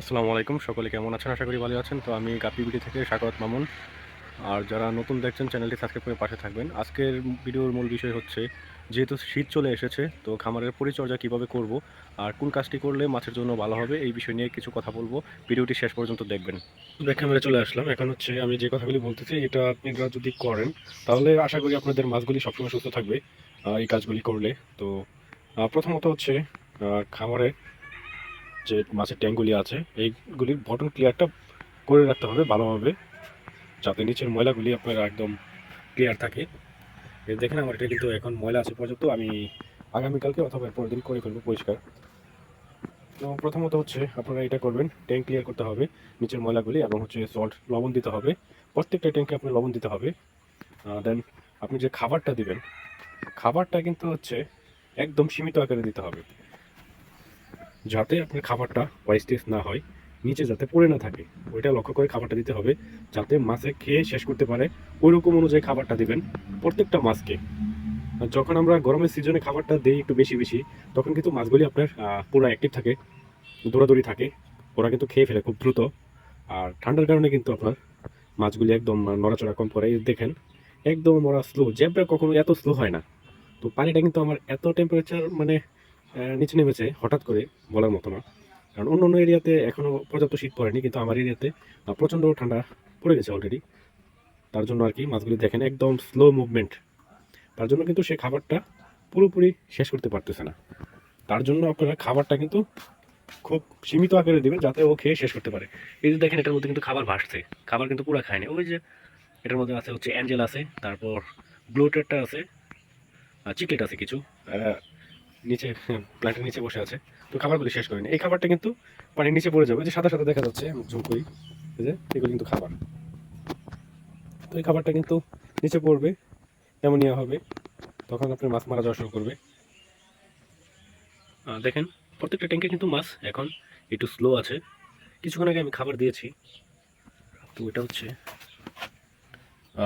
আসসালামু আলাইকুম, সকলে কেমন আছেন? আশা করি ভালো আছেন। তো আমি গাপি বিডি থেকে স্বাগত মামুন। আর যারা নতুন দেখছেন, চ্যানেলটি সাবস্ক্রাইব করে পাশে থাকবেন। আজকের ভিডিওর মূল বিষয় হচ্ছে, যেহেতু শীত চলে এসেছে, তো খামারের পরিচর্যা কীভাবে করব আর কোন কাজটি করলে মাছের জন্য ভালো হবে, এই বিষয় নিয়ে কিছু কথা বলব। ভিডিওটি শেষ পর্যন্ত দেখবেন। ক্যামেরা চলে আসলাম। এখন হচ্ছে আমি যে কথাগুলি বলতেছি, এটা আপনারা যদি করেন, তাহলে আশা করি আপনাদের মাছগুলি সবসময় সুস্থ থাকবে এই কাজগুলি করলে। তো প্রথমত হচ্ছে খামারে যে মাছের ট্যাঙ্কগুলি আছে, এইগুলির বটন ক্লিয়ারটা করে রাখতে হবে ভালোভাবে, যাতে নিচের ময়লাগুলি আপনার একদম ক্লিয়ার থাকে। দেখেন আমার এটা কিন্তু এখন ময়লা আছে পর্যন্ত আমি আগামীকালকে অথবা পরের দিন করে ফেলব পরিষ্কার। তো প্রথমত হচ্ছে আপনারা এটা করবেন ট্যাঙ্ক ক্লিয়ার করতে হবে নিচের ময়লাগুলি এবং হচ্ছে সল্ট লবণ দিতে হবে। প্রত্যেকটা ট্যাঙ্কে আপনার লবণ দিতে হবে। দেন আপনি যে খাবারটা দিবেন, খাবারটা কিন্তু হচ্ছে একদম সীমিত আকারে দিতে হবে। যাতে আপনার খাবারটা ওয়াইস্টেজ না হয়, নিচে যাতে পড়ে না থাকে। ওইটা লক্ষ্য করে খাবারটা দিতে হবে, যাতে মাছে খেয়ে শেষ করতে পারে। ওই রকম অনুযায়ী খাবারটা দিবেন প্রত্যেকটা মাছকে। যখন আমরা গরমের সিজনে খাবারটা দিই একটু বেশি বেশি, তখন কিন্তু মাছগুলি আপনার পুরো অ্যাক্টিভ থাকে, দৌড়াদৌড়ি থাকে। ওরা কিন্তু খেয়ে ফেলে খুব দ্রুত। আর ঠান্ডার কারণে কিন্তু আপনার মাছগুলি একদম নড়াচড়া কম করে দেখেন, একদম ওরা স্লো জ্যাবরা কখনো এত স্লো হয় না। তো পানিটা কিন্তু আমার এত টেম্পারেচার মানে নিচে নেমেছে হঠাৎ করে বলার মতো না। কারণ অন্য অন্য এরিয়াতে এখনও পর্যাপ্ত শীত পড়েনি, কিন্তু আমার এরিয়াতে প্রচণ্ড ঠান্ডা পড়ে গেছে অলরেডি তার জন্য আর কি মাছগুলি দেখেন একদম স্লো মুভমেন্ট তার জন্য কিন্তু সে খাবারটা পুরোপুরি শেষ করতে পারতেছে না। তার জন্য আপনারা খাবারটা কিন্তু খুব সীমিত আকারে দেবেন যাতে ও খেয়ে শেষ করতে পারে। এই যে দেখেন এটার মধ্যে কিন্তু খাবার ভাসছে। খাবার কিন্তু পুরো খায়নি ওই যে এটার মধ্যে আছে হচ্ছে অ্যাঞ্জেল আছে, তারপর ব্লুটেরটা আছে চিকলেট আছে কিছু। নিচে, প্ল্যান্টের নিচে বসে আছে। তো খাবারগুলি শেষ করেনি। এই খাবারটা কিন্তু পানির নিচে পড়ে যাবে। যে সাদা সাদা দেখা যাচ্ছে, আমি জুম করি। যে, এগুলো কিন্তু খাবার। তো এই খাবারটা কিন্তু নিচে পড়বে এমনইয়া হবে। তখন আপনার মাছ মারা যাওয়া শুরু করবে। দেখেন, প্রত্যেকটা ট্যাঙ্কে কিন্তু মাছ। এখন একটু স্লো আছে। কিছুক্ষণ আগে আমি খাবার দিয়েছি। তো এটা হচ্ছে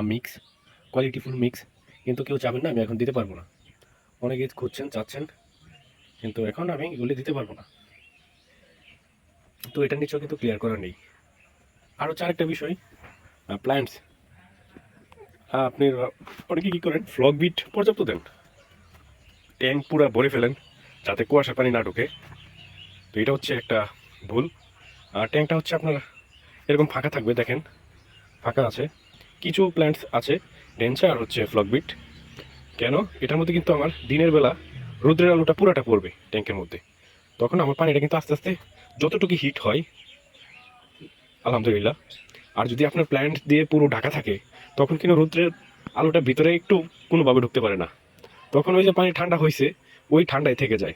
মিক্স কোয়ালিটিফুল মিক্স কিন্তু কেউ চাবেন না, আমি এখন দিতে পারব না। অনেকে খুঁজছেন, চাচ্ছেন। কিন্তু এখন আমি এগুলি দিতে পারব না। তো এটা নিচেও কিন্তু ক্লিয়ার করা নেই। আর হচ্ছে আরেকটা বিষয় প্ল্যান্টস আপনি অনেকে কী করেন? ফ্লগ বিট পর্যাপ্ত দেন। ট্যাঙ্ক পুরো ভরে ফেলেন, যাতে কুয়াশা পানি না ঢোকে। তো এটা হচ্ছে একটা ভুল। আর ট্যাঙ্কটা হচ্ছে আপনার, এরকম ফাঁকা থাকবে, দেখেন। ফাঁকা আছে। কিছু প্ল্যান্টস আছে ডেন্সা আর হচ্ছে ফ্লগ বিট কেন? এটার মধ্যে কিন্তু আমার দিনের বেলা রোদ্রের আলোটা পুরোটা পড়বে ট্যাঙ্কের মধ্যে। তখন আমার পানিটা কিন্তু আস্তে আস্তে যতটুকু হিট হয়, আলহামদুলিল্লাহ। আর যদি আপনার প্ল্যান্ট দিয়ে পুরো ঢাকা থাকে, তখন কিন্তু রৌদ্রের আলোটা ভিতরে একটু কোনোভাবে ঢুকতে পারে না। তখন ওই যে পানি ঠান্ডা হয়েছে ওই ঠান্ডায় থেকে যায়।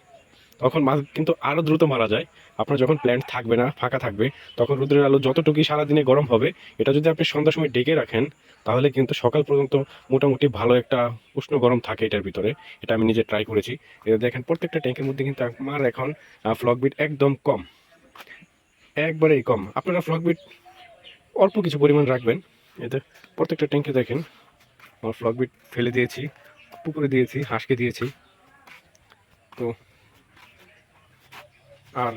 তখন মাছ কিন্তু আরও দ্রুত মারা যায়। আপনার যখন প্ল্যান্ট থাকবে না, ফাঁকা থাকবে, তখন রোদ্রের আলো যতটুকুই সারাদিনে গরম হবে, এটা যদি আপনি সন্ধ্যার সময় ডেকে রাখেন, তাহলে কিন্তু সকাল পর্যন্ত মোটামুটি ভালো একটা উষ্ণ গরম থাকে এটার ভিতরে। এটা আমি নিজে ট্রাই করেছি। এটা দেখেন, প্রত্যেকটা ট্যাঙ্কের মধ্যে কিন্তু আমার এখন ফ্লগ বিট একদম কম। একবারেই কম। আপনারা ফ্লগ বিট অল্প কিছু পরিমাণ রাখবেন। এতে প্রত্যেকটা ট্যাঙ্কে দেখেন, আমার ফ্লগ বিট ফেলে দিয়েছি, পুকুরে দিয়েছি, হাঁসকে দিয়েছি। তো আর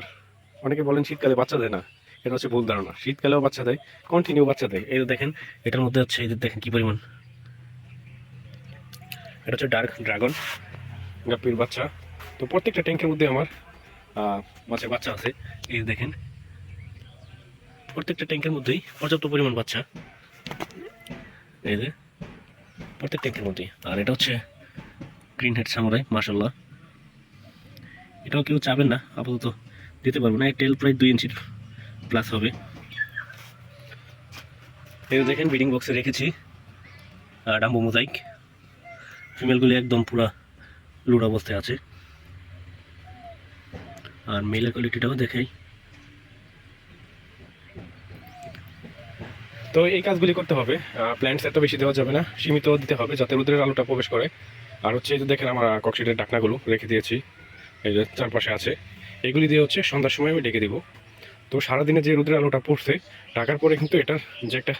অনেকে বলেন শীতকালে বাচ্চা দেয় না। এটা হচ্ছে ভুল ধারণা। শীতকালেও বাচ্চা দেয় কন্টিনিউ বাচ্চা দেয়। এই দেখেন, এটার মধ্যে হচ্ছে, এই দেখেন কি পরিমাণ। এটা হচ্ছে ডার্ক ড্রাগন গাপ্পির বাচ্চা। তো প্রত্যেকটা ট্যাঙ্কের মধ্যে আমার মাছের বাচ্চা আছে। এই দেখেন, প্রত্যেকটা ট্যাঙ্কের মধ্যেই পর্যাপ্ত পরিমাণ বাচ্চা। এই যে, প্রত্যেক ট্যাঙ্কের মধ্যেই। আর এটা হচ্ছে গ্রিন হেড সামুরাই মার্শাল্লাহ এটাও কেউ চাবেন না, আপাতত। দিতে পারব না টেল প্রায় দুই ইঞ্চির প্লাস হবে। এই দেখেন বিডিং বক্সে রেখেছি ডাম্বো মোজাইক ফিমেলগুলি একদম পুরা লুড অবস্থায় আছে। আর মেলের কোয়ালিটিটাও দেখাই। তো এই কাজগুলি করতে হবে। প্ল্যান্টস এত বেশি দেওয়া যাবে না, সীমিত দিতে হবে যাতে রোদের আলোটা প্রবেশ করে। আর হচ্ছে এই যে দেখেন আমার কক্সিটের ডাকনাগুলো রেখে দিয়েছি। এই যে চারপাশে আছে। এগুলি দিয়ে হচ্ছে সন্ধ্যার সময় আমি ডেকে দিব। তো সারাদিনে যে রোদের আলোটা পড়ছে, ঢাকার পরে কিন্তু এটার যে একটা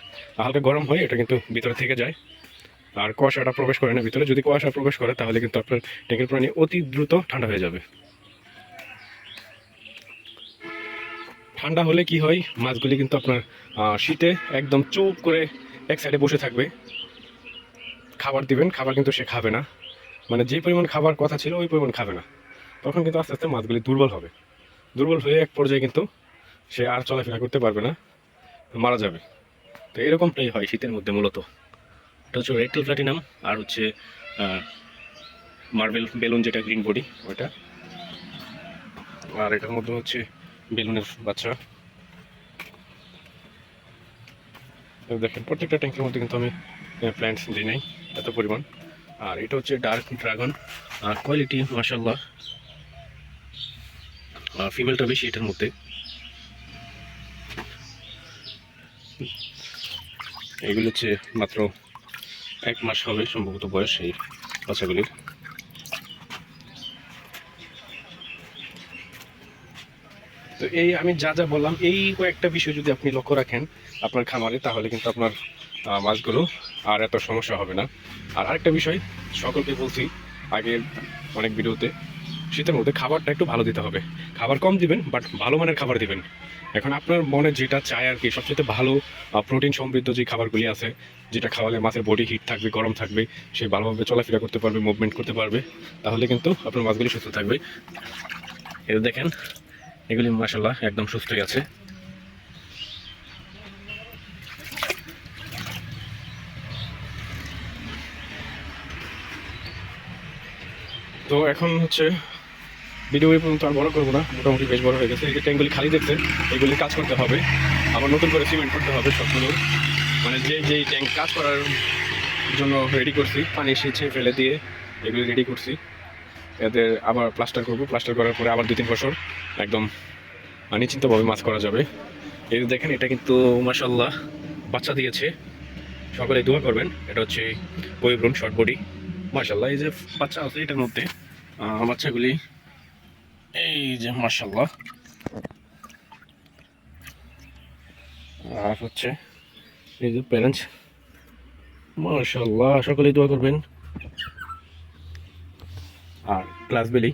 হালকা গরম হয়, এটা কিন্তু ভিতরে থেকে যায়। আর কুয়াশাটা প্রবেশ করে না ভিতরে। যদি কুয়াশা প্রবেশ করে, তাহলে কিন্তু আপনার ট্যাঙ্কের পানি অতি দ্রুত ঠান্ডা হয়ে যাবে। ঠান্ডা হলে কি হয়, মাছগুলি কিন্তু আপনার শীতে একদম চুপ করে এক সাইডে বসে থাকবে। খাবার দিবেন, খাবার কিন্তু সে খাবে না। মানে যে পরিমাণ খাবার কথা ছিল, ওই পরিমাণ খাবে না। তখন কিন্তু আস্তে আস্তে মাছগুলি দুর্বল হবে। দুর্বল হয়ে এক পর্যায়ে কিন্তু সে আর চলাফেরা করতে পারবে না, মারা যাবে। তো এরকমটাই হয় শীতের মধ্যে মূলত। এটা হচ্ছে রেক্টাল প্লাটিনাম আর হচ্ছে মার্বেল বেলুন যেটা গ্রিন বডি ওইটা। আর এটার মধ্যে হচ্ছে বেলুনের বাচ্চা। দেখেন, প্রত্যেকটা ট্যাঙ্কের মধ্যে কিন্তু আমি প্ল্যান্টস দিই নাই, এত পরিমাণ। আর এটা হচ্ছে ডার্ক ড্রাগন আর কোয়ালিটি মাসাল্লাহ ফিমেলটা বেশি এটার মধ্যে। এগুলো হচ্ছে মাত্র এক মাস হবে সম্ভবত বয়স এই বাচ্চাগুলির। তো এই আমি যা যা বললাম, এই কয়েকটা বিষয় যদি আপনি লক্ষ্য রাখেন আপনার খামারে, তাহলে কিন্তু আপনার মাছগুলো আর এত সমস্যা হবে না। আর আরেকটা বিষয়, সকলকে বলছি, আগের অনেক ভিডিওতে শীতের মধ্যে খাবারটা একটু ভালো দিতে হবে। খাবার কম দিবেন বাট ভালো মানের খাবার দিবেন। এখন আপনার মনে যেটা চায় আর কি সবচেয়ে ভালো প্রোটিন সমৃদ্ধ যে খাবারগুলি আছে, যেটা খাওয়ালে মাছের বডি হিট থাকবে, গরম থাকবে, সে ভালোভাবে চলাফেরা করতে পারবে মুভমেন্ট করতে পারবে, তাহলে কিন্তু আপনার মাছগুলি সুস্থ থাকবে। এটা দেখেন, এগুলি মাসাল্লাহ একদম সুস্থই আছে। তো এখন হচ্ছে ভিডিও পর্যন্ত আর বড় করব না। মোটামুটি বেশ বড় হয়ে গেছে। এই যে ট্যাঙ্কগুলি খালি দেখছেন এগুলি কাজ করতে হবে। আবার নতুন করে সিমেন্ট করতে হবে সবগুলো। মানে যে যেই ট্যাঙ্ক কাজ করার জন্য রেডি করছি, পানি সেচে ফেলে দিয়ে এগুলি রেডি করছি। এদের আবার প্লাস্টার করব। প্লাস্টার করার পরে আবার দু তিন বছর একদম নিশ্চিন্তভাবে মাছ করা যাবে। এই দেখেন, এটা কিন্তু মাসাল্লাহ বাচ্চা দিয়েছে। সকলে দোয়া করবেন। এটা হচ্ছে ওয়েব্রন শর্ট বডি মাসাল্লাহ এই যে বাচ্চা আছে এটার মধ্যে বাচ্চাগুলি এই যে মাসাল্লাহ আর হচ্ছে, এই যে প্যারেন্টস। মাশাল্লাহ সকলেই দোয়া করবেন। আর ক্লাস বেলি।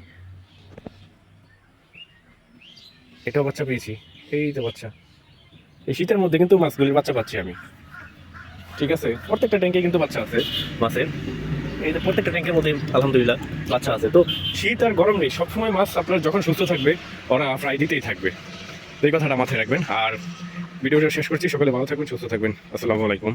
এটাও বাচ্চা পেয়েছি। এই তো বাচ্চা। এই শীতের মধ্যে কিন্তু মাছগুলির বাচ্চা পাচ্ছি আমি। ঠিক আছে? প্রত্যেকটা ট্যাঙ্কে কিন্তু বাচ্চা আছে, মাছের। এই প্রত্যেকটা ট্যাঙ্কের মধ্যে আলহামদুলিল্লাহ বাচ্চা আছে। তো শীত আর গরম নেই, সবসময় মাছ আপনার যখন সুস্থ থাকবে, ওরা ফ্রাই দিতেই থাকবে। এই কথাটা মাথায় রাখবেন। আর ভিডিওটা শেষ করছি, সকালে ভালো থাকবেন, সুস্থ থাকবেন। আসসালামু আলাইকুম।